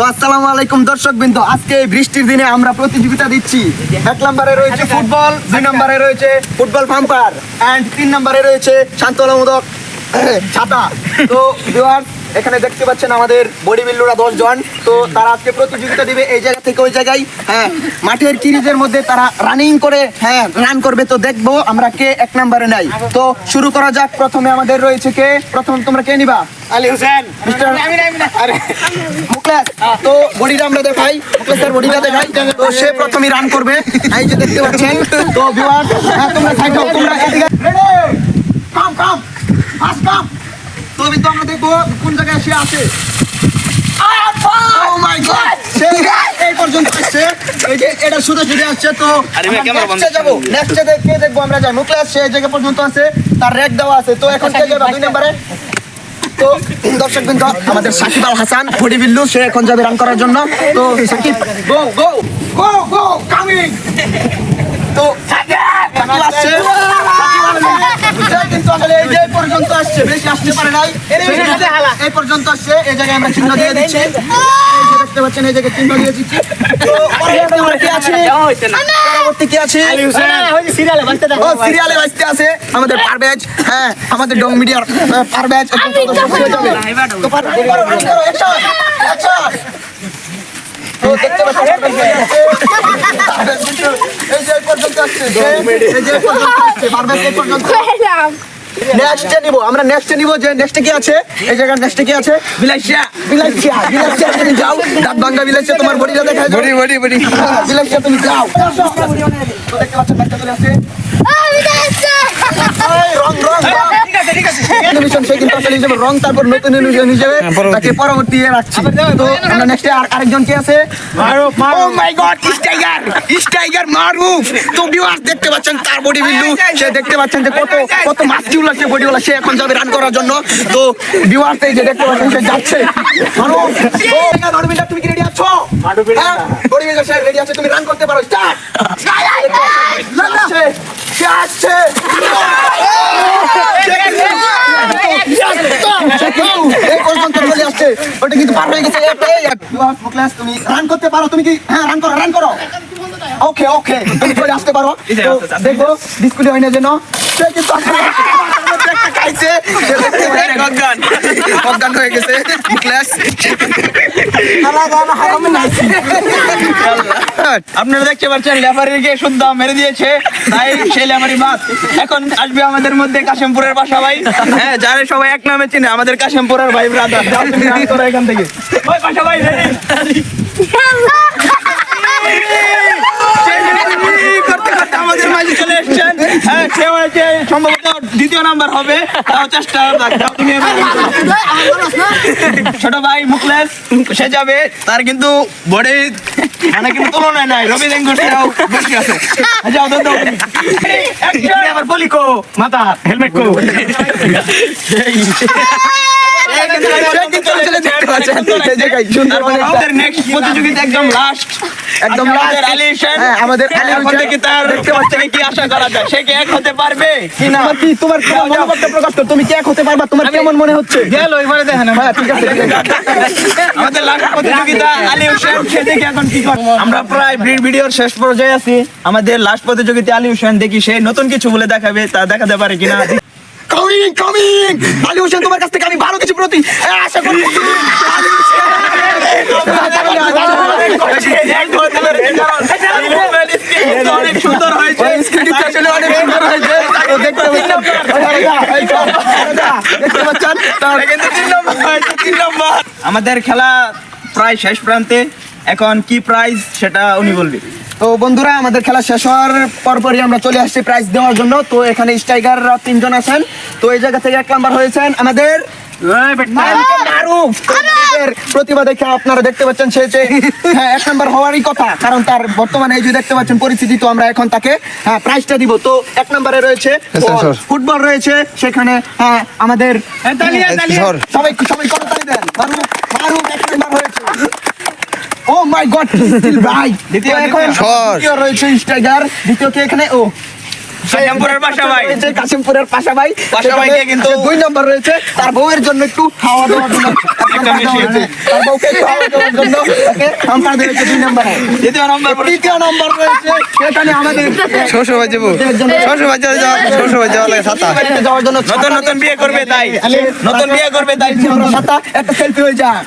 তো আসসালামু আলাইকুম দর্শক বিন্দু। আজকে এই বৃষ্টির দিনে আমরা প্রতিযোগিতা দিচ্ছি। এক নম্বরে রয়েছে ফুটবল দুই নম্বরে রয়েছে ফুটবল ফাম্পার অ্যান্ড তিন নম্বরে রয়েছে শান্তলামোদক ছাতা। তো ভিউয়ার্স এখানে দেখতে পাচ্ছেন আমাদের বডি বিল্ডাররা দশ জন তো তারা আজকে প্রতিযোগিতা দিবে এই জায়গা থেকে ওই জায়গায়। হ্যাঁ মাঠের কিরিজের মধ্যে তারা রানিং করে হ্যাঁ রান করবে। তো দেখব আমরা কে এক নম্বরে নাই। তো শুরু করা যাক। প্রথমে আমাদের রয়েছে কে? প্রথম তোমরা কে নিবা? আলী হোসেন। মিস্টার আরে তো বডিটা আমরা দেখাই। মুকলেশের বডিটা দেখাই। তো সে প্রথমেই রান করবে। এই যে দেখতে পাচ্ছেন। তো ভিউয়ার হ্যাঁ তোমরা সাইড তোমরা এদিকে কাম কাম ফাস্ট কাম তো কিন্তু আমরা দেখব কোন জায়গায় সে আছে। Oh my God! সে এই পর্যন্ত আসছে। এই যে এটা শুধু শুধু আসছে তো যাব। নেক্সটে কে দেখব আমরা যাই। এই জায়গা পর্যন্ত আছে তার রেক দেওয়া আছে। তো এখন কে যাবে? দুই নম্বরে। তো দর্শক বিন্দু আমাদের সাকিব আল হাসান বডি বিল্লু সে এখন যাবে রান করার জন্য। তো সাকিব গো গো গো গো কামিং তো সাকিব আসছে। সাকিব আসছে। সে কিন্তু আসলে এই যে এই পর্যন্ত আসছে বেশি আসতে পারে নাই। এই পর্যন্ত আসছে এই জায়গায় আমরা চিহ্ন দিয়ে দিচ্ছি। দেখতে পাচ্ছেন এই জায়গায় চিহ্ন দিয়ে দিচ্ছি। আছে? আমাদের পারভেজ হ্যাঁ আমাদের ডং মিডিয়ার পারভেজ হয়ে এই যে পর্যন্ত আসছে এই যে পর্যন্ত আসছে পারভেজ এই পর্যন্ত। নেক্সটে নিব আমরা নেক্সটে নিব যে নেক্সটে কি আছে? এই জায়গার নেক্সটে কি আছে? বিলাসিয়া বিলাসিয়া বিলাসিয়া তুমি যাও। দাঁত ভাঙ্গা বিলাসিয়া তোমার বডিটা দেখা যায় বডি বডি বডি। বিলাসিয়া তুমি যাও। তো দেখতে পাচ্ছ বাচ্চা চলে আসছে রং রং রং অ্যানিমেশন সে কিন্তু আসলে হিসেবে রং তারপর নতুন অ্যানিমেশন হিসেবে তাকে পরবর্তী ইয়ে রাখছি। তো আমরা নেক্সট আর আরেকজন কি আছে? ও মাই গড স্টাইগার স্টাইগার মারুফ তো ভিউয়ার্স দেখতে পাচ্ছেন তার বডি বিল্ডু সে দেখতে পাচ্ছেন যে কত কত মাস্কিউলার সে বডিওয়ালা সে এখন যাবে রান করার জন্য। তো ভিউয়ার্স এই যে দেখতে পাচ্ছেন সে যাচ্ছে। মারুফ ও বডি বিল্ডার তুমি কি রেডি আছো? হ্যাঁ বডি সে রেডি আছে তুমি রান করতে পারো। স্টার্ট আসছে সে আসছে এই পর্যন্ত চলে আসছে। ওটা কিন্তু পার হয়ে গেছে। মুকলাস তুমি রান করতে পারো তুমি কি হ্যাঁ রান করো রান করো। ওকে ওকে তুমি চলে আসতে পারো। তো দেখো ডিসকুলি হয় না যেন। সে কিন্তু খাইছে সে দেখতে পাচ্ছে অজ্ঞান অজ্ঞান হয়ে গেছে। মুকলাস আপনারা দেখতে পাচ্ছেন লেফারিকে শুদ্ধ মেরে দিয়েছে তাই সেই লেফারি বাদ এখন আসবে আমাদের মধ্যে কাশিমপুরের বাসা ভাই হ্যাঁ যারা সবাই এক নামে চিনে আমাদের কাশিমপুরের ভাই ব্রাদার এখান থেকে ভাই করতে করতে আমাদের মাঝে চলে এসছেন হ্যাঁ সে দ্বিতীয় নাম্বার হবে তাও চেষ্টা তুমি। ছোট ভাই মুকলেশ সে যাবে তার কিন্তু বডি মানে কিন্তু তুলনায় নাই রবি দেঙ্গুর সেও আছে যাও দাও দাও আবার বলি কো মাথা হেলমেট কো প্রতিযোগিতা একদম লাস্ট একদম আমাদের হ্যাঁ, আমাদের তার দেখতে পাচ্ছেন। কি আশা করা যায়? সে কি এক হতে পারবে? কি না? তোমার কি মনোভাবটা প্রকাশ করো। তুমি কি এক হতে পারবা? তোমার কেমন মনে হচ্ছে? গেল এবারে দেখেন হ্যাঁ ঠিক আছে আমাদের লাস্ট প্রতিযোগিতা আলী হোসেন সে দেখি এখন কি করে। আমরা প্রায় ভিডিওর শেষ পর্যায়ে আছি। আমাদের লাস্ট প্রতিযোগিতা আলী হোসেন দেখি সে নতুন কিছু বলে দেখাবে তা দেখাতে পারে কিনা? কামিং কামিং আলী হোসেন তোমার কাছ থেকে আমি ভালো কিছু প্রতি হ্যাঁ, আশা করি আলী হোসেন। অনেক সুন্দর হয়েছে স্ক্রিনটা আসলে অনেক সুন্দর হয়েছে। তো দেখতে পাচ্ছেন। এই দেখতে পাচ্ছেন? তাহলে কিন্তু তিন নম্বর হয়েছে, তিন নম্বর। আমাদের খেলা প্রায় শেষ প্রান্তে এখন কি প্রাইজ সেটা উনি বলবে তো বন্ধুরা আমাদের খেলা শেষ হওয়ার পরপরই আমরা চলে আসছি প্রাইজ দেওয়ার জন্য তো এখানে স্ট্রাইকাররা তিনজন আছেন তো এই জায়গা থেকে এক নাম্বার হয়েছেন আমাদের মারুফ। তো প্রতিভা দেখে আপনারা দেখতে পাচ্ছেন সে যে হ্যাঁ, এক নাম্বার হওয়ারই কথা কারণ তার বর্তমানে এই যে দেখতে পাচ্ছেন পরিস্থিতি তো আমরা এখন তাকে হ্যাঁ প্রাইজটা দিব। তো এক নম্বরে রয়েছে ফুটবল রয়েছে সেখানে হ্যাঁ আমাদের সবাই সবাই করতালি দেন। মারুফ মারুফ এক নাম্বার হয়েছে ও মাই গড ভাই দ্বিতীয় এখন রয়েছে স্ট্রাইকার দ্বিতীয় কে এখানে? ও কাশিমপুরের পাশা ভাই। রয়েছে কাশিমপুরের পাশা ভাই। পাশা ভাইকে কিন্তু- দুই নম্বর রয়েছে তার বউয়ের জন্য একটু খাওয়া দাওয়ার জন্য। তার বউকে খাওয়া দেওয়ার জন্য তাকে নাম্বার দিয়েছে দুই নম্বরে। দ্বিতীয় নম্বর তৃতীয় নম্বর রয়েছে সেখানে আমাদের শ্বশুর বাড়ি যাব। শ্বশুর বাড়ি যাওয়া শ্বশুর বাড়ি যাওয়া লাগে ছাতা যাওয়ার জন্য নতুন নতুন বিয়ে করবে তাই। নতুন বিয়ে করবে তাই। ছাতা একটা সেলফি হয়ে যাক।